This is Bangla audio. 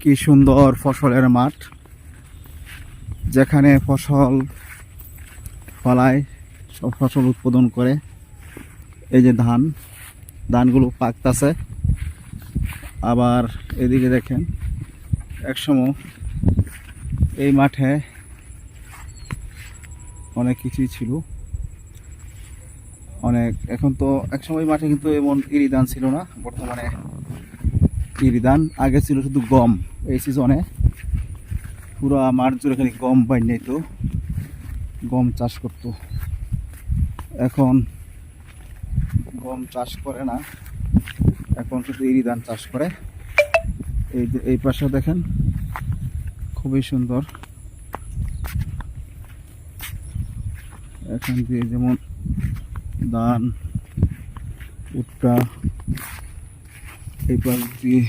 কি সুন্দর ফসলের মাঠ। যেখানে ফসল ফলায়, সব ফসল উৎপাদন করে। এই যে ধান, ধানগুলো পাকতাছে। আবার এদিকে দেখেন, একসময় এই মাঠে অনেক কিছুই ছিল। অনেক, এখন তো একসময় মাঠে কিন্তু এমন ইরি ধান ছিল না। বর্তমানে ইরি ধান আগে ছিল শুধু গম। এই সিজনে পুরো মাঠ জুড়ে খালি গম পাই নাই তো। গম চাষ করতো। এখন গম চাষ করে না। এখন শুধু ইরি ধান চাষ করে। এই এই পাশে দেখেন, খুবই সুন্দর। এখান দিয়ে যেমন ধান উট্টা এই পাশ দিয়ে